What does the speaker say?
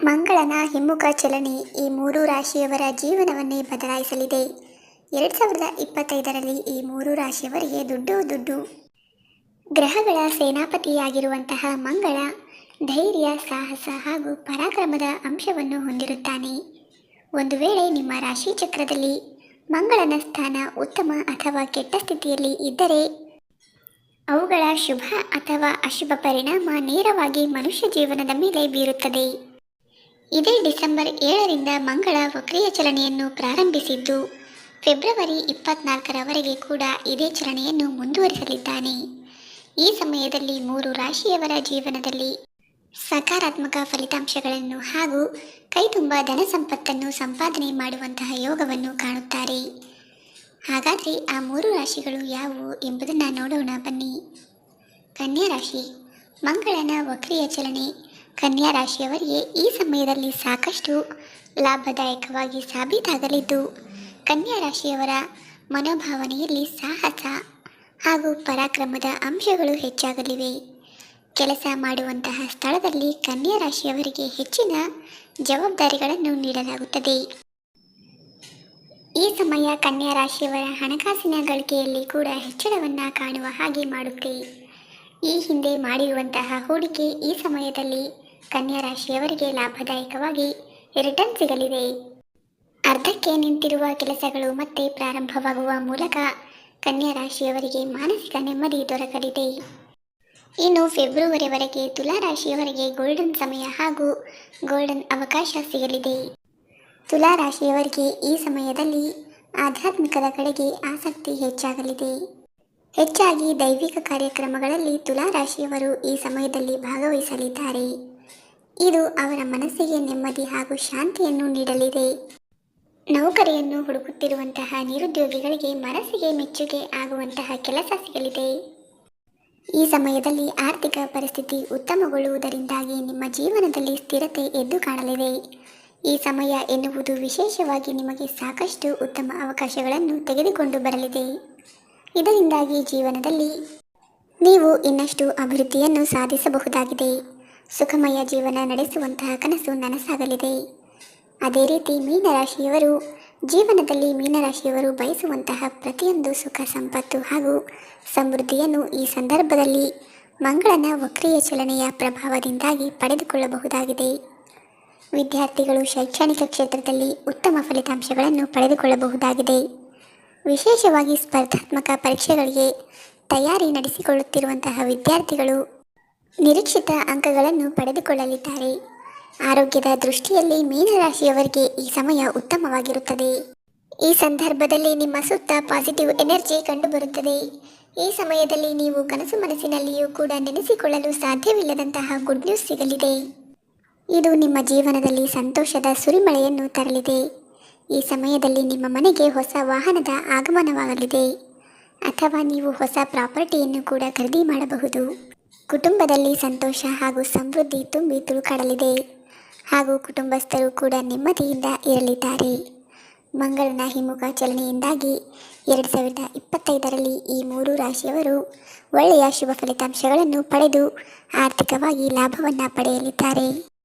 ಮಂಗಳನ ಹಿಮ್ಮುಖ ಚಲನೆ ಈ ಮೂರು ರಾಶಿಯವರ ಜೀವನವನ್ನೇ ಬದಲಾಯಿಸಲಿದೆ. ಎರಡು ಸಾವಿರದ ಇಪ್ಪತ್ತೈದರಲ್ಲಿ ಈ ಮೂರು ರಾಶಿಯವರಿಗೆ ದುಡ್ಡು ದುಡ್ಡು. ಗ್ರಹಗಳ ಸೇನಾಪತಿಯಾಗಿರುವಂತಹ ಮಂಗಳ ಧೈರ್ಯ, ಸಾಹಸ ಹಾಗೂ ಪರಾಕ್ರಮದ ಅಂಶವನ್ನು ಹೊಂದಿರುತ್ತಾನೆ. ಒಂದು ವೇಳೆ ನಿಮ್ಮ ರಾಶಿ ಚಕ್ರದಲ್ಲಿ ಮಂಗಳನ ಸ್ಥಾನ ಉತ್ತಮ ಅಥವಾ ಕೆಟ್ಟ ಸ್ಥಿತಿಯಲ್ಲಿ ಇದ್ದರೆ, ಅವುಗಳ ಶುಭ ಅಥವಾ ಅಶುಭ ಪರಿಣಾಮ ನೇರವಾಗಿ ಮನುಷ್ಯ ಜೀವನದ ಮೇಲೆ ಬೀರುತ್ತದೆ. ಇದೇ ಡಿಸೆಂಬರ್ ಏಳರಿಂದ ಮಂಗಳ ವಕ್ರಿಯ ಚಲನೆಯನ್ನು ಪ್ರಾರಂಭಿಸಿದ್ದು, ಫೆಬ್ರವರಿ ಇಪ್ಪತ್ನಾಲ್ಕರವರೆಗೆ ಕೂಡ ಇದೇ ಚಲನೆಯನ್ನು ಮುಂದುವರಿಸಲಿದ್ದಾನೆ. ಈ ಸಮಯದಲ್ಲಿ ಮೂರು ರಾಶಿಯವರ ಜೀವನದಲ್ಲಿ ಸಕಾರಾತ್ಮಕ ಫಲಿತಾಂಶಗಳನ್ನು ಹಾಗೂ ಕೈತುಂಬ ಧನ ಸಂಪತ್ತನ್ನು ಸಂಪಾದನೆ ಮಾಡುವಂತಹ ಯೋಗವನ್ನು ಕಾಣುತ್ತಾರೆ. ಹಾಗಾದರೆ ಆ ಮೂರು ರಾಶಿಗಳು ಯಾವುವು ಎಂಬುದನ್ನು ನೋಡೋಣ ಬನ್ನಿ. ಕನ್ಯಾ ರಾಶಿ, ಮಂಗಳನ ವಕ್ರಿಯ ಚಲನೆ ಕನ್ಯಾ ರಾಶಿಯವರಿಗೆ ಈ ಸಮಯದಲ್ಲಿ ಸಾಕಷ್ಟು ಲಾಭದಾಯಕವಾಗಿ ಸಾಬೀತಾಗಲಿದ್ದು, ಕನ್ಯಾ ರಾಶಿಯವರ ಮನೋಭಾವನೆಯಲ್ಲಿ ಸಾಹಸ ಹಾಗೂ ಪರಾಕ್ರಮದ ಅಂಶಗಳು ಹೆಚ್ಚಾಗಲಿವೆ. ಕೆಲಸ ಮಾಡುವಂತಹ ಸ್ಥಳದಲ್ಲಿ ಕನ್ಯಾ ರಾಶಿಯವರಿಗೆ ಹೆಚ್ಚಿನ ಜವಾಬ್ದಾರಿಗಳನ್ನು ನೀಡಲಾಗುತ್ತದೆ. ಈ ಸಮಯ ಕನ್ಯಾ ರಾಶಿಯವರ ಹಣಕಾಸಿನ ಗಳಿಕೆಯಲ್ಲಿ ಕೂಡ ಹೆಚ್ಚಳವನ್ನು ಕಾಣುವ ಹಾಗೆ ಮಾಡುತ್ತೆ. ಈ ಹಿಂದೆ ಮಾಡಿರುವಂತಹ ಹೂಡಿಕೆ ಈ ಸಮಯದಲ್ಲಿ ಕನ್ಯಾ ರಾಶಿಯವರಿಗೆ ಲಾಭದಾಯಕವಾಗಿ ರಿಟರ್ನ್ ಸಿಗಲಿದೆ. ಅರ್ಧಕ್ಕೆ ನಿಂತಿರುವ ಕೆಲಸಗಳು ಮತ್ತೆ ಪ್ರಾರಂಭವಾಗುವ ಮೂಲಕ ಕನ್ಯಾ ರಾಶಿಯವರಿಗೆ ಮಾನಸಿಕ ನೆಮ್ಮದಿ ದೊರಕಲಿದೆ. ಇನ್ನು ಫೆಬ್ರವರಿವರೆಗೆ ತುಲಾ ರಾಶಿಯವರಿಗೆ ಗೋಲ್ಡನ್ ಸಮಯ ಹಾಗೂ ಗೋಲ್ಡನ್ ಅವಕಾಶ ಸಿಗಲಿದೆ. ತುಲಾ ರಾಶಿಯವರಿಗೆ ಈ ಸಮಯದಲ್ಲಿ ಆಧ್ಯಾತ್ಮಿಕದ ಕಡೆಗೆ ಆಸಕ್ತಿ ಹೆಚ್ಚಾಗಲಿದೆ. ಹೆಚ್ಚಾಗಿ ದೈವಿಕ ಕಾರ್ಯಕ್ರಮಗಳಲ್ಲಿ ತುಲಾ ರಾಶಿಯವರು ಈ ಸಮಯದಲ್ಲಿ ಭಾಗವಹಿಸಲಿದ್ದಾರೆ. ಇದು ಅವರ ಮನಸ್ಸಿಗೆ ನೆಮ್ಮದಿ ಹಾಗೂ ಶಾಂತಿಯನ್ನು ನೀಡಲಿದೆ. ನೌಕರಿಯನ್ನು ಹುಡುಕುತ್ತಿರುವಂತಹ ನಿರುದ್ಯೋಗಿಗಳಿಗೆ ಮನಸ್ಸಿಗೆ ಮೆಚ್ಚುಗೆ ಆಗುವಂತಹ ಕೆಲಸ ಸಿಗಲಿದೆ. ಈ ಸಮಯದಲ್ಲಿ ಆರ್ಥಿಕ ಪರಿಸ್ಥಿತಿ ಉತ್ತಮಗೊಳ್ಳುವುದರಿಂದಾಗಿ ನಿಮ್ಮ ಜೀವನದಲ್ಲಿ ಸ್ಥಿರತೆ ಎದ್ದು ಕಾಣಲಿದೆ. ಈ ಸಮಯ ಎನ್ನುವುದು ವಿಶೇಷವಾಗಿ ನಿಮಗೆ ಸಾಕಷ್ಟು ಉತ್ತಮ ಅವಕಾಶಗಳನ್ನು ತೆಗೆದುಕೊಂಡು ಬರಲಿದೆ. ಇದರಿಂದಾಗಿ ಜೀವನದಲ್ಲಿ ನೀವು ಇನ್ನಷ್ಟು ಅಭಿವೃದ್ಧಿಯನ್ನು ಸಾಧಿಸಬಹುದಾಗಿದೆ. ಸುಖಮಯ ಜೀವನ ನಡೆಸುವಂತಹ ಕನಸು ನನಸಾಗಲಿದೆ. ಅದೇ ರೀತಿ ಮೀನರಾಶಿಯವರು, ಜೀವನದಲ್ಲಿ ಮೀನರಾಶಿಯವರು ಬಯಸುವಂತಹ ಪ್ರತಿಯೊಂದು ಸುಖ ಸಂಪತ್ತು ಹಾಗೂ ಸಮೃದ್ಧಿಯನ್ನು ಈ ಸಂದರ್ಭದಲ್ಲಿ ಮಂಗಳನ ವಕ್ರಿಯ ಚಲನೆಯ ಪ್ರಭಾವದಿಂದಾಗಿ ಪಡೆದುಕೊಳ್ಳಬಹುದಾಗಿದೆ. ವಿದ್ಯಾರ್ಥಿಗಳು ಶೈಕ್ಷಣಿಕ ಕ್ಷೇತ್ರದಲ್ಲಿ ಉತ್ತಮ ಫಲಿತಾಂಶಗಳನ್ನು ಪಡೆದುಕೊಳ್ಳಬಹುದಾಗಿದೆ. ವಿಶೇಷವಾಗಿ ಸ್ಪರ್ಧಾತ್ಮಕ ಪರೀಕ್ಷೆಗಳಿಗೆ ತಯಾರಿ ನಡೆಸಿಕೊಳ್ಳುತ್ತಿರುವಂತಹ ವಿದ್ಯಾರ್ಥಿಗಳು ನಿರೀಕ್ಷಿತ ಅಂಕಗಳನ್ನು ಪಡೆದುಕೊಳ್ಳಲಿದ್ದಾರೆ. ಆರೋಗ್ಯದ ದೃಷ್ಟಿಯಲ್ಲಿ ಮೀನರಾಶಿಯವರಿಗೆ ಈ ಸಮಯ ಉತ್ತಮವಾಗಿರುತ್ತದೆ. ಈ ಸಂದರ್ಭದಲ್ಲಿ ನಿಮ್ಮ ಸುತ್ತ ಪಾಸಿಟಿವ್ ಎನರ್ಜಿ ಕಂಡುಬರುತ್ತದೆ. ಈ ಸಮಯದಲ್ಲಿ ನೀವು ಕನಸು ಮನಸ್ಸಿನಲ್ಲಿಯೂ ಕೂಡ ನೆನೆಸಿಕೊಳ್ಳಲು ಸಾಧ್ಯವಿಲ್ಲದಂತಹ ಗುಡ್ ನ್ಯೂಸ್ ಸಿಗಲಿದೆ. ಇದು ನಿಮ್ಮ ಜೀವನದಲ್ಲಿ ಸಂತೋಷದ ಸುರಿಮಳೆಯನ್ನು ತರಲಿದೆ. ಈ ಸಮಯದಲ್ಲಿ ನಿಮ್ಮ ಮನೆಗೆ ಹೊಸ ವಾಹನದ ಆಗಮನವಾಗಲಿದೆ. ಅಥವಾ ನೀವು ಹೊಸ ಪ್ರಾಪರ್ಟಿಯನ್ನು ಕೂಡ ಖರೀದಿ ಮಾಡಬಹುದು. ಕುಟುಂಬದಲ್ಲಿ ಸಂತೋಷ ಹಾಗೂ ಸಮೃದ್ಧಿ ತುಂಬಿ ತುಳುಕಾಡಲಿದೆ. ಹಾಗೂ ಕುಟುಂಬಸ್ಥರು ಕೂಡ ನೆಮ್ಮದಿಯಿಂದ ಇರಲಿದ್ದಾರೆ. ಮಂಗಳನ ಹಿಮ್ಮುಖ ಚಲನೆಯಿಂದಾಗಿ ಎರಡು ಸಾವಿರದ ಇಪ್ಪತ್ತೈದರಲ್ಲಿ ಈ ಮೂರು ರಾಶಿಯವರು ಒಳ್ಳೆಯ ಶುಭ ಫಲಿತಾಂಶಗಳನ್ನು ಪಡೆದು ಆರ್ಥಿಕವಾಗಿ ಲಾಭವನ್ನು ಪಡೆಯಲಿದ್ದಾರೆ.